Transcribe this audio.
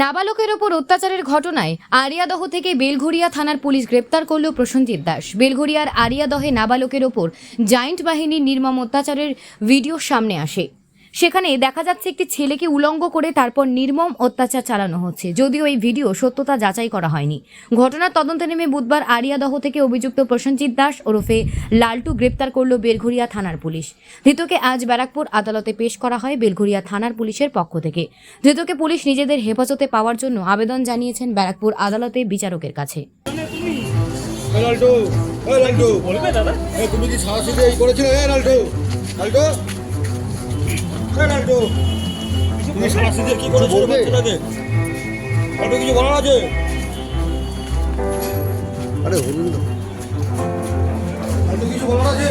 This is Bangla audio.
নাবালকের ওপর অত্যাচারের ঘটনায় আরিয়াদহ থেকে বেলঘরিয়া থানার পুলিশ গ্রেপ্তার করল প্রসেনজিৎ দাস। বেলঘরিয়ার আরিয়াদহে নাবালকের ওপর জায়েন্ট বাহিনীর নির্মম অত্যাচারের ভিডিও সামনে আসে। সেখানে দেখা যাচ্ছে একটি ছেলেকে উলঙ্গ করে তারপর নির্মম অত্যাচার চালানো হচ্ছে। যদিও এই ভিডিও সত্যতা যাচাই করা হয়নি। ঘটনার তদন্তে নেমে বুধবার আরিয়াদহ থেকে অভিযুক্ত প্রসেনজিৎ দাস ওরফে লালটু গ্রেপ্তার করল বেলঘরিয়া থানার পুলিশ। ধৃতকে আজ ব্যারাকপুর আদালতে পেশ করা হয় বেলঘরিয়া থানার পুলিশের পক্ষ থেকে। ধৃতকে পুলিশ নিজেদের হেফাজতে পাওয়ার জন্য আবেদন জানিয়েছেন ব্যারাকপুর আদালতে বিচারকের কাছে। লালটু লালটু। বলবে দাদা? তুমি কি সাহসী এই করেছিলে? তুমি সাহসীদের কি করেছ? বাচ্চাটাকে লালটু কিছু বলার আছে? আরে বলুন না কিছু বলার আছে?